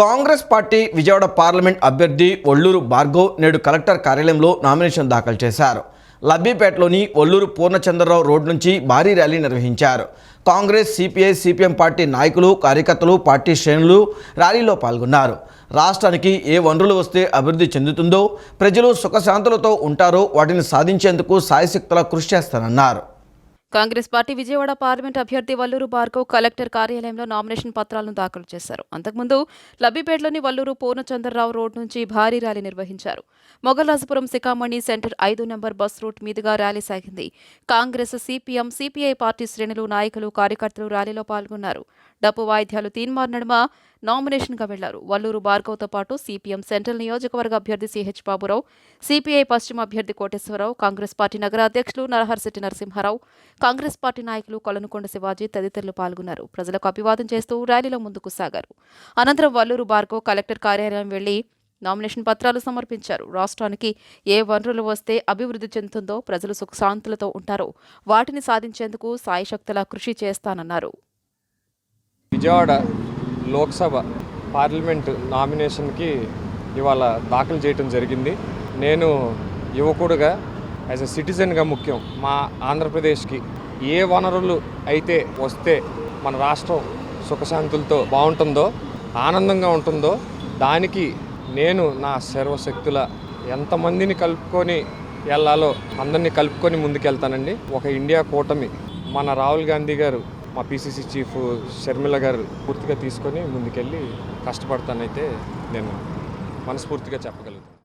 Congress party Vijayawada parliament అభ్యర్థి ఒల్లూరు భార్గవ్ నేడు collector కార్యాలయంలో నామినేషన్ దాఖలు చేశారు. లబ్బీపేటలోని ఒల్లూరు పూర్ణచంద్రరావు రోడ్ నుంచి భారీ ర్యాలీ నిర్వహించారు. కాంగ్రెస్ సిపిఐ సిపిఎం పార్టీ నాయకులు కార్యకర్తలు పార్టీ శ్రేణులు ర్యాలీలో పాల్గొన్నారు. రాష్ట్రానికి ఏ వనరులు వస్తే అభివృద్ధి చెందుతుందో ప్రజలు సుఖశాంతులతో ఉంటారో వాటిని సాధించేందుకు సాయశక్తులా కృషి చేస్తానన్నారు. కాంగ్రెస్ పార్టీ విజయవాడ పార్లమెంట్ అభ్యర్థి వల్లూరు భార్గవ్ కలెక్టర్ కార్యాలయంలో నామినేషన్ పత్రాలను దాఖలు చేశారు. అంతకుముందు లబ్బిపేటలోని వల్లూరు పూర్ణచంద్రరావు రోడ్ నుంచి భారీ ర్యాలీ నిర్వహించారు. మొగలాజపురం శిఖామణి సెంటర్ ఐదు నెంబర్ బస్ రూట్ మీదుగా ర్యాలీ సాగింది. కాంగ్రెస్ సిపిఎం సిపిఐ పార్టీ శ్రేణులు నాయకులు కార్యకర్తలు ర్యాలీలో పాల్గొన్నారు. డప్పు వాయిద్యాలు తీన్మార్ నడుమ నామినేషన్గా వెళ్ళారు. వల్లూరు భార్గవ్తో పాటు సిపిఎం సెంట్రల్ నియోజకవర్గ అభ్యర్థి సిహెచ్ బాబురావు సిపిఐ పశ్చిమ అభ్యర్థి కోటేశ్వరరావు కాంగ్రెస్ పార్టీ నగర అధ్యక్షులు నరహర్శెట్టి నరసింహారావు కాంగ్రెస్ పార్టీ నాయకులు కొలనుకొండ శివాజీ తదితరులు పాల్గొన్నారు. ప్రజలకు అభివాదం చేస్తూ ర్యాలీలో ముందుకు సాగారు. అనంతరం వల్లూరు బార్కో కలెక్టర్ కార్యాలయం వెళ్ళి నామినేషన్ పత్రాలు సమర్పించారు. రాష్ట్రానికి ఏ వనరులు వస్తే అభివృద్ధి చెందుతుందో ప్రజలు సుఖశాంతులతో ఉంటారో. వాటిని సాధించేందుకు సాయశక్తులా కృషి చేస్తానన్నారు. విజయవాడ లోక్సభ పార్లమెంట్ నామినేషన్కి ఇవాళ దాఖలు చేయటం జరిగింది. నేను యువకుడుగా యాజ్ అ సిటిజన్గా ముఖ్యం మా ఆంధ్రప్రదేశ్కి ఏ వనరులు అయితే వస్తే మన రాష్ట్రం సుఖశాంతులతో బాగుంటుందో ఆనందంగా ఉంటుందో దానికి నేను నా సర్వశక్తుల ఎంతమందిని కలుపుకొని వెళ్ళాలో అందరినీ కలుపుకొని ముందుకెళ్తానండి. ఒక ఇండియా కూటమి మన రాహుల్ గాంధీ గారు మా పిసిసి చీఫ్ షర్మిల గారు పూర్తిగా తీసుకొని ముందుకెళ్ళి కష్టపడతానైతే నేను మనస్ఫూర్తిగా చెప్పగలుగుతాను.